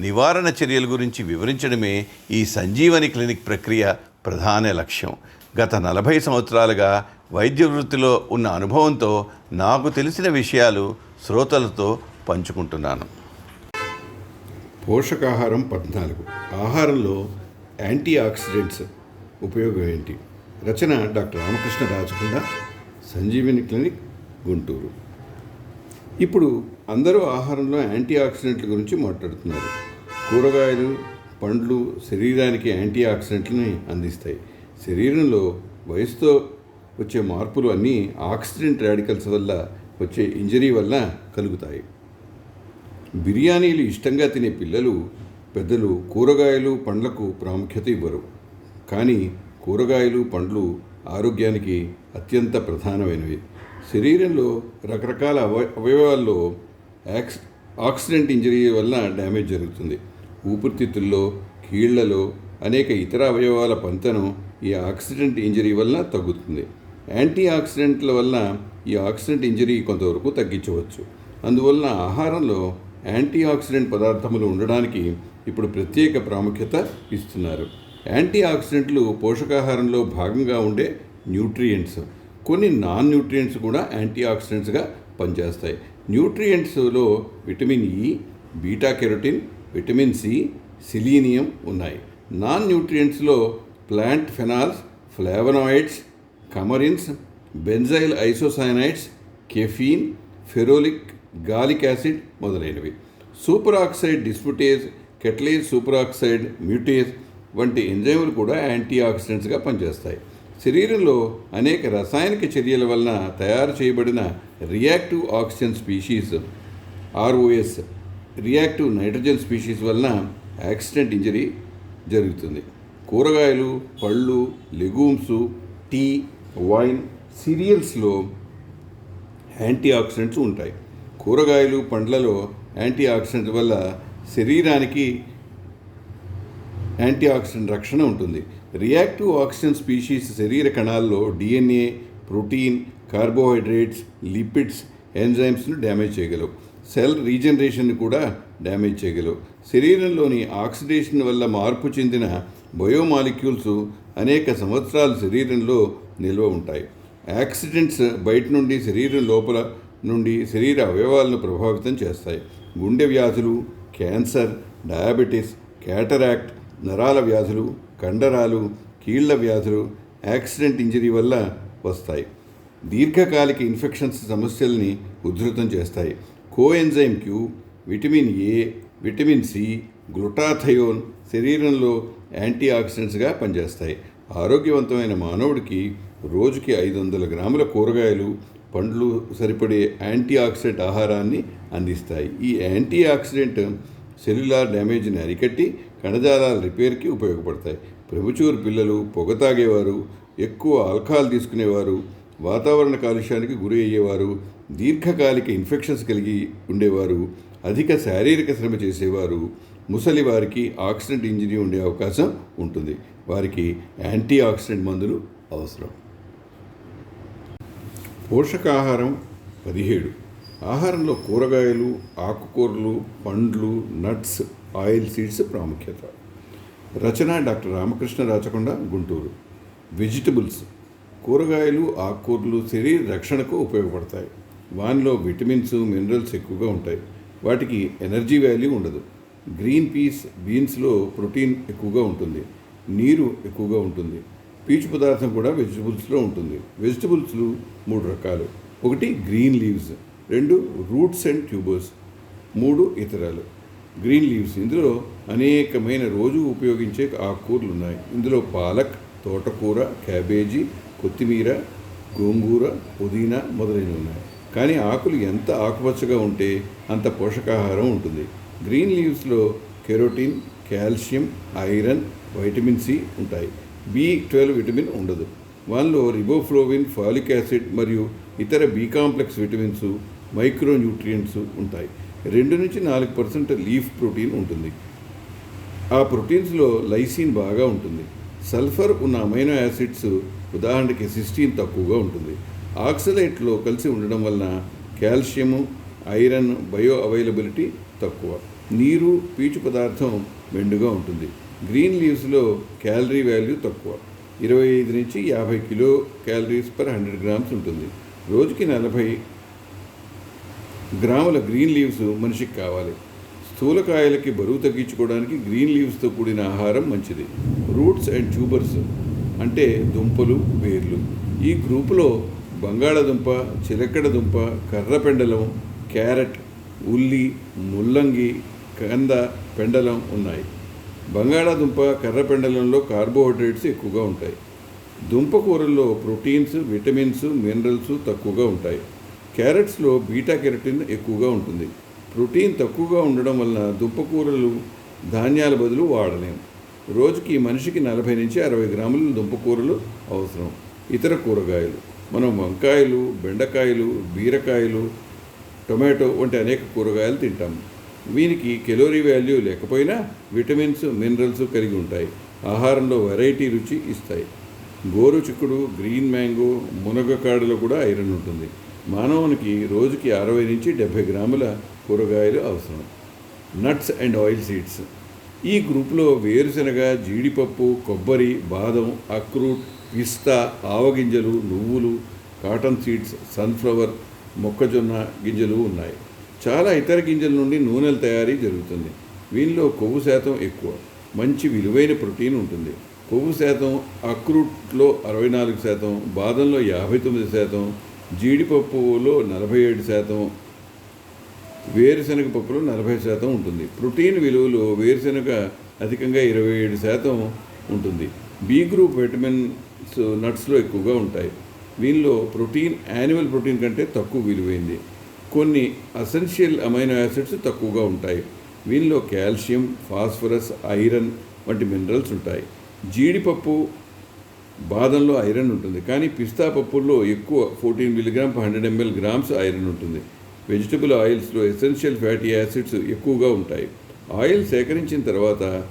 నివారణ చర్యల గురించి వివరించడమే ఈ సంజీవని క్లినిక్ ప్రక్రియ ప్రధాన లక్ష్యం. గత నలభై సంవత్సరాలుగా వైద్య వృత్తిలో ఉన్న అనుభవంతో నాకు తెలిసిన విషయాలు శ్రోతలతో పంచుకుంటున్నాను. పోషకాహారం పద్నాలుగు. ఆహారంలో యాంటీ ఆక్సిడెంట్స్ ఉపయోగం ఏంటి? రచన డాక్టర్ రామకృష్ణ రాజకొండ సంజీవిని క్లినిక్ గుంటూరు. ఇప్పుడు అందరూ ఆహారంలో యాంటీ ఆక్సిడెంట్ల గురించి మాట్లాడుతున్నారు. కూరగాయలు పండ్లు శరీరానికి యాంటీ ఆక్సిడెంట్లని అందిస్తాయి. శరీరంలో వయసుతో వచ్చే మార్పులు అన్నీ ఆక్సిడెంట్ రాడికల్స్ వల్ల వచ్చే ఇంజరీ వల్ల కలుగుతాయి. బిర్యానీలు ఇష్టంగా తినే పిల్లలు పెద్దలు కూరగాయలు పండ్లకు ప్రాముఖ్యత ఇవ్వరు. కానీ కూరగాయలు పండ్లు ఆరోగ్యానికి అత్యంత ప్రధానమైనవి. శరీరంలో రకరకాల అవ అవయవాల్లో యాక్స్ ఆక్సిడెంట్ ఇంజరీ వల్ల డ్యామేజ్ జరుగుతుంది. ఊపిరితిత్తుల్లో కీళ్ళలో అనేక ఇతర అవయవాల పంతను ఈ ఆక్సిడెంట్ ఇంజరీ వల్ల తగ్గుతుంది. యాంటీ ఆక్సిడెంట్ల వల్ల ఈ ఆక్సిడెంట్ ఇంజరీ కొంతవరకు తగ్గించవచ్చు. అందువలన ఆహారంలో యాంటీ ఆక్సిడెంట్ పదార్థములు ఉండడానికి ఇప్పుడు ప్రత్యేక ప్రాముఖ్యత ఇస్తున్నారు. యాంటీ ఆక్సిడెంట్లు పోషకాహారంలో భాగంగా ఉండే న్యూట్రియంట్స్. కొన్ని నాన్ న్యూట్రియంట్స్ కూడా యాంటీ ఆక్సిడెంట్స్గా పనిచేస్తాయి. న్యూట్రియంట్స్లో vitamin E beta carotene vitamin C selenium ఉన్నాయి. Non న్యూట్రియంట్స్లో plant phenols flavonoids coumarins benzyl isocyanides caffeine ferulic gallic acid మొదలైనవి. Super oxide dismutase catalase super oxide mutase వంటి ఎంజైములు కూడా యాంటీ ఆక్సిడెంట్స్గా పనిచేస్తాయి. శరీరంలో అనేక రసాయనిక చర్యల వలన తయారు చేయబడిన reactive oxygen species ROS reactive nitrogen species వలన యాక్సిడెంట్ ఇంజరీ జరుగుతుంది. కూరగాయలు పళ్ళు లెగూమ్స్ టీ వైన్ సీరియల్స్లో యాంటీ ఆక్సిడెంట్స్ ఉంటాయి. కూరగాయలు పండ్లలో యాంటీ ఆక్సిడెంట్స్ వల్ల శరీరానికి యాంటీ ఆక్సిడెంట్ రక్షణ ఉంటుంది. రియాక్టివ్ ఆక్సిజన్ స్పీషీస్ శరీర కణాల్లో డిఎన్ఏ ప్రోటీన్ కార్బోహైడ్రేట్స్ లిపిడ్స్ ఎంజైమ్స్ను డ్యామేజ్ చేయగలవు. సెల్ రీజనరేషన్ కూడా డ్యామేజ్ చేయగలవు. శరీరంలోని ఆక్సిడేషన్ వల్ల మార్పు చెందిన బయోమాలిక్యూల్స్ అనేక సంవత్సరాలు శరీరంలో నిల్వ ఉంటాయి. యాక్సిడెంట్స్ బయట నుండి శరీరం లోపల నుండి శరీర అవయవాలను ప్రభావితం చేస్తాయి. గుండె వ్యాధులు క్యాన్సర్ డయాబెటీస్ క్యాటరాక్ట్ నరాల వ్యాధులు కండరాలు కీళ్ళ వ్యాధులు యాక్సిడెంట్ ఇంజరీ వల్ల వస్తాయి. దీర్ఘకాలిక ఇన్ఫెక్షన్స్ సమస్యల్ని ఉధృతం చేస్తాయి. Coenzyme Q vitamin A vitamin C glutathione శరీరంలో యాంటీ ఆక్సిడెంట్స్గా పనిచేస్తాయి. ఆరోగ్యవంతమైన మానవుడికి రోజుకి ఐదు వందల గ్రాముల కూరగాయలు పండ్లు సరిపడే యాంటీ ఆక్సిడెంట్ ఆహారాన్ని అందిస్తాయి. ఈ యాంటీ ఆక్సిడెంట్ సెల్యులార్ డ్యామేజ్ని అరికట్టి కణజాలాల రిపేర్కి ఉపయోగపడతాయి. ప్రభుచూరు పిల్లలు పొగ తాగేవారు ఎక్కువ ఆల్కహాల్ తీసుకునేవారు వాతావరణ కాలుష్యానికి గురి అయ్యేవారు దీర్ఘకాలిక ఇన్ఫెక్షన్స్ కలిగి ఉండేవారు అధిక శారీరక శ్రమ చేసేవారు ముసలి వారికి ఆక్సిడెంట్ ఇంజరీ ఉండే అవకాశం ఉంటుంది. వారికి యాంటీ ఆక్సిడెంట్ మందులు అవసరం. పోషకాహారం పదిహేడు. ఆహారంలో కూరగాయలు ఆకుకూరలు పండ్లు నట్స్ ఆయిల్ సీడ్స్ ప్రాముఖ్యత. రచన డాక్టర్ రామకృష్ణ రాచకొండ గుంటూరు. వెజిటబుల్స్. కూరగాయలు ఆకుకూరలు శరీర రక్షణకు ఉపయోగపడతాయి. వానిలో విటమిన్స్ మినరల్స్ ఎక్కువగా ఉంటాయి. వాటికి ఎనర్జీ వాల్యూ ఉండదు. గ్రీన్ పీస్ బీన్స్లో ప్రోటీన్ ఎక్కువగా ఉంటుంది. నీరు ఎక్కువగా ఉంటుంది. పీచు పదార్థం కూడా వెజిటబుల్స్లో ఉంటుంది. వెజిటబుల్స్లు మూడు రకాలు. ఒకటి గ్రీన్ లీవ్స్ రెండు రూట్స్ అండ్ ట్యూబర్స్ మూడు ఇతరాలు. గ్రీన్ లీవ్స్ ఇందులో అనేకమైన రోజు ఉపయోగించే ఆకుకూరలు ఉన్నాయి. ఇందులో పాలక్ తోటకూర క్యాబేజీ కొత్తిమీర గోంగూర పుదీనా మొదలైనవి ఉన్నాయి. కానీ ఆకులు ఎంత ఆకుపచ్చగా ఉంటే అంత పోషకాహారం ఉంటుంది. Green లీవ్స్లో carotene calcium iron vitamin C ఉంటాయి. బి ట్వెల్వ్ విటమిన్ ఉండదు. వన్లో రిబోఫ్లోవిన్ ఫాలిక్ యాసిడ్ మరియు ఇతర బి కాంప్లెక్స్ విటమిన్స్ మైక్రోన్యూట్రియంట్స్ ఉంటాయి. రెండు నుంచి నాలుగు పర్సెంట్ లీఫ్ ప్రోటీన్ ఉంటుంది. ఆ ప్రోటీన్స్లో లైసిన్ బాగా ఉంటుంది. సల్ఫర్ ఉన్న అమైనో యాసిడ్స్ ఉదాహరణకి సిస్టీన్ తక్కువగా ఉంటుంది. ఆక్సలైట్లో కలిసి ఉండడం వలన కాల్షియము ఐరన్ బయో అవైలబిలిటీ తక్కువ. నీరు పీచు పదార్థం మెండుగా ఉంటుంది. గ్రీన్ లీవ్స్లో క్యాలరీ వాల్యూ తక్కువ. ఇరవై ఐదు నుంచి యాభై kilo calories per hundred grams ఉంటుంది. రోజుకి నలభై గ్రాముల గ్రీన్ లీవ్స్ మనిషికి కావాలి. స్థూలకాయలకి బరువు తగ్గించుకోవడానికి గ్రీన్ లీవ్స్తో కూడిన ఆహారం మంచిది. రూట్స్ అండ్ ట్యూబర్స్ అంటే దుంపలు వేర్లు ఈ గ్రూపులో బంగాళదుంప చిలకడ దుంప క్యారెట్ ఉల్లి ముల్లంగి కంద పెండలం ఉన్నాయి. బంగాళాదుంప కర్రపెండలంలో కార్బోహైడ్రేట్స్ ఎక్కువగా ఉంటాయి. దుంప కూరల్లో ప్రోటీన్స్ విటమిన్స్ మినరల్స్ తక్కువగా ఉంటాయి. క్యారెట్స్లో బీటా కెరటిన్ ఎక్కువగా ఉంటుంది. ప్రోటీన్ తక్కువగా ఉండడం వలన దుంపకూరలు ధాన్యాల బదులు వాడలేము రోజుకి మనిషికి నలభై నుంచి అరవై గ్రాముల దుంపకూరలు అవసరం. ఇతర కూరగాయలు. మనం వంకాయలు బెండకాయలు బీరకాయలు టొమాటో వంటి అనేక కూరగాయలు తింటాం. వీనికి కెలోరీ వాల్యూ లేకపోయినా విటమిన్స్ మినరల్స్ కలిగి ఉంటాయి. ఆహారంలో వెరైటీ రుచి ఇస్తాయి. గోరు చిక్కుడు గ్రీన్ మ్యాంగో మునగకాడలో కూడా ఐరన్ ఉంటుంది. మానవునికి రోజుకి అరవై నుంచి డెబ్భై గ్రాముల కూరగాయలు అవసరం. Nuts and oil seeds. ఈ గ్రూప్లో వేరుశనగ జీడిపప్పు కొబ్బరి బాదం అక్రూట్ పిస్తా ఆవగింజలు నువ్వులు కాటన్ సీడ్స్ సన్ఫ్లవర్ మొక్కజొన్న గింజలు ఉన్నాయి. చాలా ఇతర గింజల నుండి నూనెల తయారీ జరుగుతుంది. వీనిలో కొవ్వు శాతం ఎక్కువ. మంచి విలువైన ప్రోటీన్ ఉంటుంది. కొవ్వు శాతం అక్రూట్లో అరవై నాలుగు శాతం బాదంలో యాభై తొమ్మిది శాతం జీడిపప్పులో నలభై ఏడు శాతం వేరుశనగ పప్పులో నలభై శాతం ఉంటుంది. ప్రోటీన్ విలువలో వేరుశనగ అధికంగా ఇరవై ఏడు శాతం ఉంటుంది. బి గ్రూప్ విటమిన్ సో నట్స్లో ఎక్కువగా ఉంటాయి. వీనిలో ప్రోటీన్ యానిమల్ ప్రోటీన్ కంటే తక్కువ విలువైంది. కొన్ని అసెన్షియల్ అమైనో యాసిడ్స్ తక్కువగా ఉంటాయి. వీనిలో కాల్షియం ఫాస్ఫరస్ ఐరన్ వంటి మినరల్స్ ఉంటాయి. జీడిపప్పు బాదంలో ఐరన్ ఉంటుంది. కానీ పిస్తా పప్పుల్లో ఎక్కువ fourteen milligram hundred ML grams iron ఉంటుంది. వెజిటబుల్ ఆయిల్స్లో ఎసెన్షియల్ ఫ్యాటీ యాసిడ్స్ ఎక్కువగా ఉంటాయి. ఆయిల్ సేకరించిన తర్వాత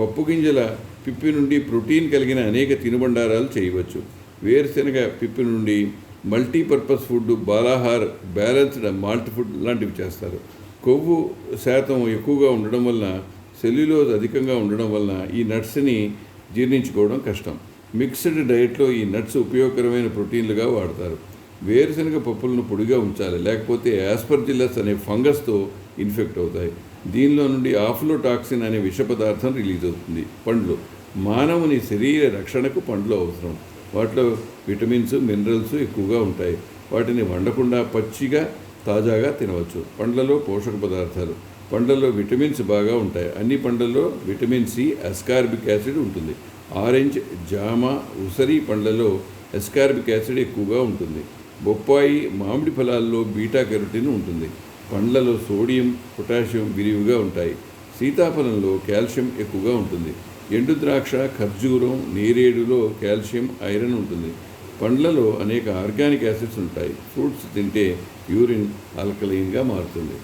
పప్పు గింజల పిప్పి నుండి ప్రోటీన్ కలిగిన అనేక తినుబండారాలు చేయవచ్చు. వేరుశెనగ పిప్పి నుండి multipurpose food Balahar balanced malt food లాంటివి చేస్తారు. కొవ్వు శాతం ఎక్కువగా ఉండడం వలన సెల్యులోజ్ అధికంగా ఉండడం వలన ఈ నట్స్ని జీర్ణించుకోవడం కష్టం. మిక్స్డ్ డైట్లో ఈ నట్స్ ఉపయోగకరమైన ప్రోటీన్లుగా వాడతారు. వేరుశనగ పప్పులను పొడిగా ఉంచాలి లేకపోతే యాస్పర్జిల్లస్ అనే ఫంగస్తో ఇన్ఫెక్ట్ అవుతాయి. దీనిలో నుండి ఆఫ్లోటాక్సిన్ అనే విష పదార్థం రిలీజ్ అవుతుంది. పండ్లు. మానవుని శరీర రక్షణకు పండ్లు అవసరం. వాటిలో విటమిన్స్ మినరల్స్ ఎక్కువగా ఉంటాయి. వాటిని వండకుండా పచ్చిగా తాజాగా తినవచ్చు. పండ్లలో పోషక పదార్థాలు. పండ్లలో విటమిన్స్ బాగా ఉంటాయి. అన్ని పండ్లలో విటమిన్ సి అస్కార్బిక్ యాసిడ్ ఉంటుంది. ఆరెంజ్ జామ ఉసరి పండ్లలో ఎస్కార్బిక్ యాసిడ్ ఎక్కువగా ఉంటుంది. బొప్పాయి మామిడి ఫలాల్లో బీటా కెరోటిన్ ఉంటుంది. పండ్లలో సోడియం పొటాషియం విరివిగా ఉంటాయి. సీతాఫలంలో కాల్షియం ఎక్కువగా ఉంటుంది. ఎండు ద్రాక్ష ఖర్జూరం నేరేడులో కాల్షియం ఐరన్ ఉంటుంది. పండ్లలో అనేక ఆర్గానిక్ యాసిడ్స్ ఉంటాయి. ఫ్రూట్స్ తింటే యూరిన్ ఆల్కలైన్గా మారుతుంది.